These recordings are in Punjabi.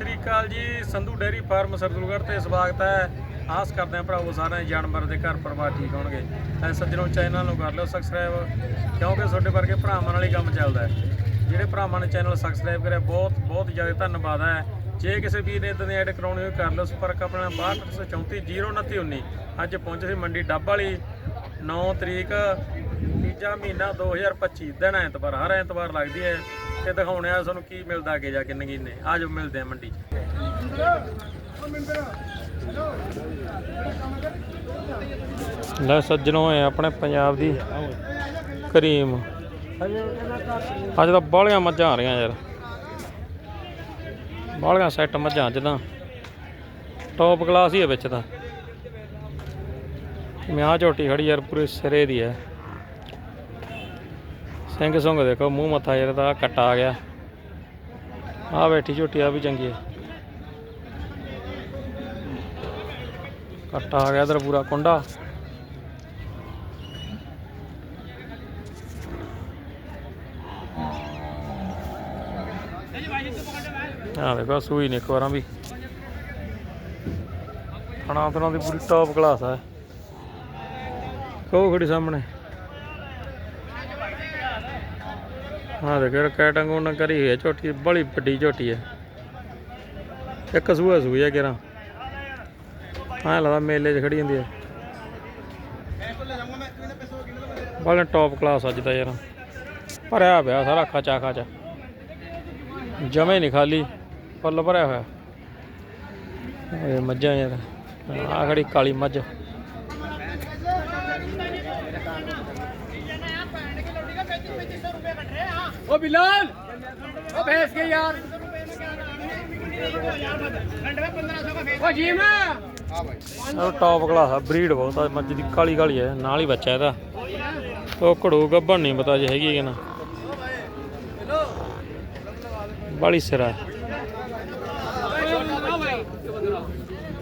ਸ੍ਰੀ ਅਕਾਲ ਜੀ, ਸੰਧੂ ਡੇਅਰੀ ਫਾਰਮ ਸਰਦੂਲਗੜ੍ਹ ਤੇ ਸਵਾਗਤ ਹੈ। ਆਸ ਕਰਦੇ ਹਾਂ ਭਰਾਵੋ ਸਾਰੇ ਜਾਨਵਰ ਦੇ ਘਰ ਪਰਿਵਾਰ ਠੀਕ ਹੋਣਗੇ। ਐ ਸੱਜਣੋ ਚੈਨਲ ਨੂੰ ਕਰ ਲਿਓ ਸਬਸਕ੍ਰਾਈਬ ਕਿਉਂਕਿ ਤੁਹਾਡੇ ਵਰਗੇ ਭਰਾਵਾਂ ਨਾਲ ਹੀ ਕੰਮ ਚੱਲਦਾ ਹੈ। ਜਿਹੜੇ ਭਰਾਵਾਂ ਨੇ ਚੈਨਲ ਸਬਸਕ੍ਰਾਈਬ ਕਰਿਆ, ਬਹੁਤ ਬਹੁਤ ਜ਼ਿਆਦਾ ਧੰਨਵਾਦ ਹੈ। ਜੇ ਕਿਸੇ ਵੀਰ ਨੇ ਇਦਾਂ ਦੀ ਐਡ ਕਰਾਉਣੀ ਹੋਵੇ ਕਰ ਲਓ ਸੰਪਰਕ ਆਪਣਾ 6234 ਅੱਜ ਪਹੁੰਚੇ ਸੀ ਮੰਡੀ ਡੱਬ ਵਾਲੀ 9 ਤਰੀਕ, ਤੀਜਾ ਮਹੀਨਾ 2025 ਦਿਨ ਐਤਵਾਰ, ਹਰ ਐਤਵਾਰ ਲੱਗਦੀ ਹੈ। ਤੇ ਦਿਖਾਉਣੇ ਆ ਤੁਹਾਨੂੰ ਕੀ ਮਿਲਦਾ ਅੱਗੇ ਜਾ ਕੇ ਨਗੀਨੇ। ਆਜੋ ਮਿਲਦੇ ਆ ਮੰਡੀ ਲੈ ਸੱਜਣੋ ਹੋਏ ਆਪਣੇ ਪੰਜਾਬ ਦੀ ਕਰੀਮ। ਅੱਜ ਤਾਂ ਬਾਹਲੀਆਂ ਮੱਝਾਂ ਆ ਰਹੀਆਂ ਯਾਰ। ਬਾਹਲੀਆਂ ਸੈੱਟ ਮੱਝਾਂ ਅੱਜ ਤਾਂ। ਟੌਪ ਕਲਾਸ ਹੀ ਹੈ ਵਿੱਚ ਤਾਂ। ਮਿਆਂ ਝੋਟੀ ਖੜੀ ਯਾਰ, ਪੂਰੇ ਸਿਰੇ ਦੀ ਹੈ ਸਿੰਘ ਸੁੰਗ ਦੇਖੋ, ਮੂੰਹ ਮੱਥਾ ਜਿਹੜਾ ਦਾ ਕੱਟਾ ਆ ਗਿਆ। ਆ ਬੈਠੀ ਝੋਟੀ ਆ ਵੀ ਚੰਗੀ ਹੈ ਕੱਟਾ ਆ ਗਿਆ ਇਧਰ ਪੂਰਾ ਕੁੰਡਾ। ਆ ਦੇਖੋ ਸੂਈ ਨੇ ਇੱਕ ਵਾਰਾਂ ਵੀ। ਖਾਣਾ ਤਰ੍ਹਾਂ ਦੀ ਪੂਰੀ ਟੌਪ ਕਲਾਸ ਹੈ ਕੋ ਖੜੀ ਸਾਹਮਣੇ। ਹਾਂ ਦੇਖੋ ਕੈਟੰਗ ਉਹਨਾਂ ਕਰੀ ਹੋਈ ਹੈ, ਝੋਟੀ ਬੜੀ ਵੱਡੀ ਝੋਟੀ ਹੈ। ਇੱਕ ਸੂਆ ਸੂਈ ਹੈ ਕਿਰਾਂ ਹਾਂ ਲੱਗਦਾ ਮੇਲੇ 'ਚ ਖੜੀ ਹੁੰਦੀ ਹੈ। ਬਾਲੇ ਟੌਪ ਕਲਾਸ ਅੱਜ ਦਾ ਯਾਰ। ਭਰਿਆ ਪਿਆ ਸਾਰਾ ਖਾਚਾ ਖਾਚਾ ਜਮੇ ਨਹੀਂ ਖਾਲੀ, ਫੁੱਲ ਭਰਿਆ ਹੋਇਆ। ਇਹ ਮੱਝਾਂ ਯਾਰ ਆ ਖੜੀ ਕਾਲੀ ਮੱਝ। ਉਹ ਬਿਲਾਲ! ਉਹ ਭੇਸ ਕੇ ਯਾਰ। ਉਹ ਜੀਮਾ! ਉਹ ਟੌਪ ਕਲਾਸ ਆ ਬਰੀਡ ਬਹੁਤ ਆ, ਮੱਝ ਦੀ ਕਾਲੀ ਕਾਲੀ ਹੈ ਨਾਲ ਹੀ ਬੱਚਾ ਇਹਦਾ। ਉਹ ਘੜੂ ਗੱਭਣ ਨਹੀਂ ਪਤਾ ਜੇ ਹੈਗੀ ਕਿ ਨਾ। ਬਾਲੀ ਸਿਰਾ।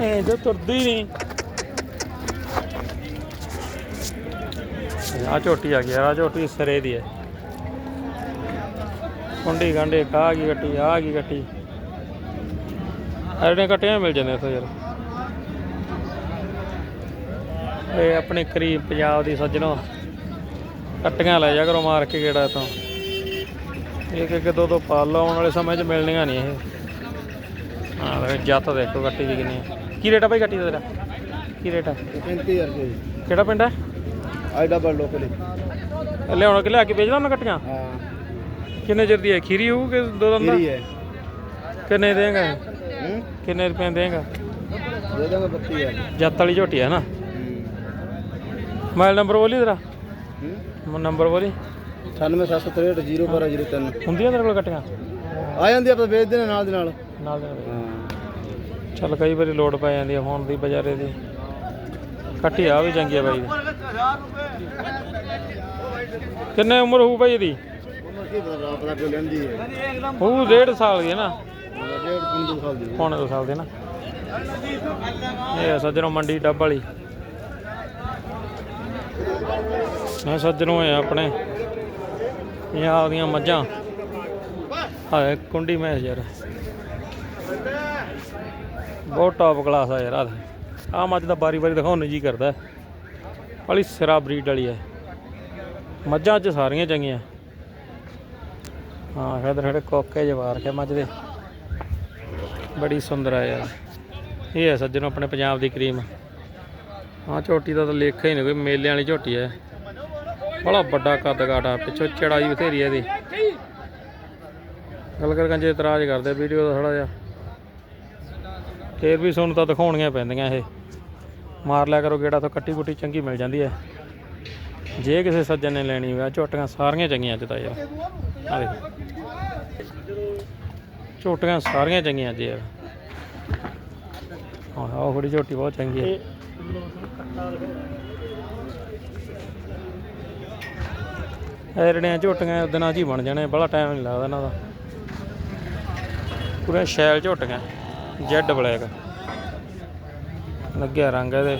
ਇਹ ਜੋ ਤੁਰਦੀ ਨਹੀਂ। ਆ ਝੋਟੀ ਆ ਗਈ ਆ ਝੋਟੀ ਸਿਰੇ ਦੀ ਹੈ ਕੁੰਡੀ ਗਾਂਡੇ ਕਾ ਗਈ ਗੱਟੀ, ਆ ਗਈ ਗੱਟੀ। ਐਡੇ ਕੱਟੀਆਂ ਮਿਲ ਜਾਂਦੇ ਇੱਥੇ ਯਾਰ। ਇਹ ਆਪਣੇ ਕਰੀਬ ਪੰਜਾਬ ਦੀ ਸੱਜਣੋ। ਕੱਟੀਆਂ ਲੈ ਜਾ ਕਰੋ ਮਾਰ ਕੇ ਕਿਹੜਾ ਇਥੋਂ। ਇੱਕ ਇੱਕ ਦੋ ਦੋ ਪਾਲ ਆਉਣ ਵਾਲੇ ਸਮੇਂ 'ਚ ਮਿਲਣੀਆਂ ਨਹੀਂ ਇਹ। ਹਾਂ, ਜੱਤ ਦੇਖੋ ਕੱਟੀ ਦੀ ਕਿੰਨੀ ਕੀ ਰੇਟ ਆ ਭਾਈ ਕੱਟੀ ਦਾ ਤੇਰਾ? ਕੀ ਰੇਟ ਆ? 35000 ਰੁਪਏ ਕਿਹੜਾ ਪਿੰਡ ਹੈ ਆਈ ਡਬਲ ਲੋਕਲ ਲਿਆਉਣ ਕਿ ਲਿਆ ਕੇ ਵੇਚਦਾ ਉਹਨਾਂ ਕੱਟੀਆਂ ਹਾਂ। ਕਿੰਨੇ ਚਿਰ ਦੀ ਹੈ? ਖੀਰੀ ਹੋਊ ਕਿ ਦੋ ਦੰਦ ਕਿਹੜੀ ਹੈ। ਕਿੰਨੇ ਦੇਂਗਾ? ਹੂੰ? ਕਿੰਨੇ ਰੁਪਏ ਦੇਂਗਾ? ਦੇ ਦਾਂਗਾ 32000 ਜੱਤ ਵਾਲੀ ਝੋਟੀ ਹੈ ਨਾ? ਮੋਬਾਈਲ ਨੰਬਰ ਬੋਲੀ ਤੇਰਾ? ਹੂੰ? ਨੰਬਰ ਬੋਲੀ। 9763 ਹੁੰਦੀਆਂ ਤੇਰੇ ਕੋਲ ਕੱਟੀਆਂ ਆ ਜਾਂਦੀ ਆਪਾਂ ਵੇਚਦੇ ਨੇ ਨਾਲ ਦੇ ਨਾਲ। ਨਾਲ ਦੇ ਨਾਲ। ਹਾਂ। ਚੱਲ ਕਈ ਵਾਰੀ ਲੋਡ ਪੈ ਜਾਂਦੀ ਹੈ ਫੋਨ ਦੀ ਬਜ਼ਾਰੇ ਦੀ। ਕੱਟੀ ਆ ਵੀ ਚੰਗੀ ਆ ਬਾਈ ਕਿੰਨੇ ਉਮਰ ਹੋਊ ਬਾਈ ਇਹਦੀ? ਹੋਊ ਡੇਢ ਸਾਲ ਦੀ ਹੈ ਨਾ। ਪੌਣੇ ਦੋ ਸਾਲ ਦੀ ਨਾ। ਇਹ ਸੱਜਣੋਂ ਮੰਡੀ ਡੱਬ ਵਾਲੀ। ਮੈਂ ਸੱਜਣੋਂ ਹੋਏ ਆ ਆਪਣੇ। ਪੰਜਾਬ ਦੀਆਂ ਮੱਝਾਂ। ਹਾਂ ਕੁੰਡੀ ਮੈਚ ਯਾਰ। ਬਹੁਤ ਟੌਪ ਕਲਾਸ ਆ ਯਾਰ ਆ ਆ ਮੱਝ ਦਾ ਬਾਰੀ ਬਾਰੀ ਦਿਖਾਉਣ ਨੂੰ ਜੀ ਕਰਦਾ। ਬੜੀ ਸਿਰਾ ਬਰੀਡ ਵਾਲੀ ਹੈ ਮੱਝਾਂ ਚ ਸਾਰੀਆਂ ਚੰਗੀਆਂ। ਹਾਂ ਖੜੇ ਖੜੇ ਕੋਕੇ ਜਵਾਰ ਕੇ ਮੱਝ ਦੇ। ਬੜੀ ਸੁੰਦਰ ਆ ਯਾਰ। ਇਹ ਹੈ ਸੱਜਣੋ ਆਪਣੇ ਪੰਜਾਬ ਦੀ ਕਰੀਮ। ਹਾਂ ਝੋਟੀ ਦਾ ਤਾਂ ਲੇਖਾ ਹੀ ਨਹੀਂ ਕੋਈ, ਮੇਲਿਆਂ ਵਾਲੀ ਝੋਟੀ ਹੈ ਬੜਾ ਵੱਡਾ ਕੱਦ ਕਾਟਾ ਪਿੱਛੋਂ ਚੜਾਈ ਬਥੇਰੀ ਹੈ ਇਹਦੀ। ਗੱਲ ਕਰ ਕੰਜੇ ਇਤਰਾਜ਼ ਕਰਦੇ ਵੀਡੀਓ ਦਾ ਥੋੜਾ ਜਿਹਾ। ਫੇਰ ਵੀ ਤੁਹਾਨੂੰ ਤਾਂ ਦਿਖਾਉਣੀਆਂ ਪੈਂਦੀਆਂ ਇਹ। ਮਾਰ ਲਿਆ ਕਰੋ ਗੇੜਾ ਤੋਂ ਕੱਟੀ ਕੁੱਟੀ ਚੰਗੀ ਮਿਲ ਜਾਂਦੀ ਹੈ। ਜੇ ਕਿਸੇ ਸੱਜਣ ਨੇ ਲੈਣੀ ਹੋਵੇ ਝੋਟੀਆਂ ਸਾਰੀਆਂ ਚੰਗੀਆਂ ਅੱਜ ਤਾਂ ਯਾਰ। ਆ ਦੇਖੋ। ਝੋਟੀਆਂ ਸਾਰੀਆਂ ਚੰਗੀਆਂ ਅੱਜ ਯਾਰ। ਹਾਂ ਆਹ ਖੜੀ ਝੋਟੀ ਬਹੁਤ ਚੰਗੀ ਹੈ। ਇਹ ਜਿਹੜੀਆਂ ਝੋਟੀਆਂ ਦਿਨਾਂ 'ਚ ਹੀ ਬਣ ਜਾਣੇ, ਬੜਾ ਟਾਈਮ ਨਹੀਂ ਲੱਗਦਾ ਇਹਨਾਂ ਦਾ। ਪੂਰੇ ਸ਼ੈਲ ਝੋਟੀਆਂ। Jet black. ਲੱਗਿਆ ਰੰਗ ਇਹਦੇ।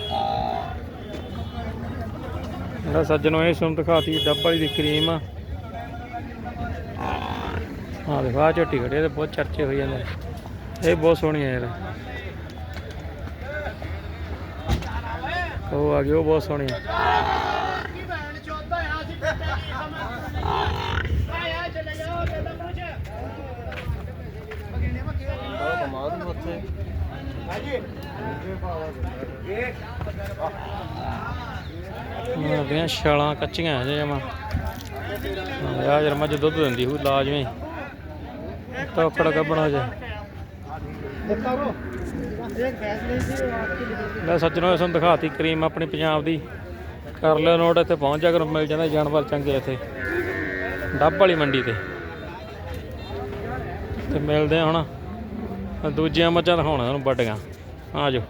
ਜਿਹੜਾ ਸੱਜਣੋ ਇਹ ਸੁਣ ਦਿਖਾਤੀ, ਡੱਬ ਵਾਲੀ ਦੀ ਕਰੀਮ। ਆ ਹਾਂ ਦੇਖੋ, ਆਹ ਝੋਟੀ ਖੜੀ ਤੇ ਬਹੁਤ ਚਰਚੇ ਹੋਈ ਜਾਂਦੇ ਇਹ ਬਹੁਤ ਸੋਹਣੀ ਹੈ ਯਾਰ। ਉਹ ਆ ਗਈ, ਉਹ ਬਹੁਤ ਸੋਹਣੀ ਹੈ ਹਾਂ ਦੀਆਂ ਛਾਲਾਂ ਕੱਚੀਆਂ ਹਜੇ ਜਮਾ ਆ ਯਾਰ ਮੱਝ ਦੁੱਧ ਦਿੰਦੀ ਹੋਊ, ਲਾਜ਼ਮੀ। ਟੋਕੜ ਗੱਬਣ ਹੋ ਜਾ ਲੈ ਸੱਜਣੋ, ਇਸ ਦਿਖਾਤੀ ਕਰੀਮ ਆਪਣੀ ਪੰਜਾਬ ਦੀ। ਕਰ ਲਿਓ ਨੋਟ, ਇੱਥੇ ਪਹੁੰਚ ਜਾ ਕਰੋ, ਮਿਲ ਜਾਂਦਾ ਜਾਨਵਰ ਚੰਗੇ ਇੱਥੇ। ਡੱਬ ਵਾਲੀ ਮੰਡੀ ਤੇ। ਤੇ ਮਿਲਦੇ ਆ ਹੁਣ। ਦੂਜੀਆਂ ਮੱਝਾਂ ਦਿਖਾਉਣਾ ਤੁਹਾਨੂੰ ਵੱਡੀਆਂ। ਆ ਜਾਓ।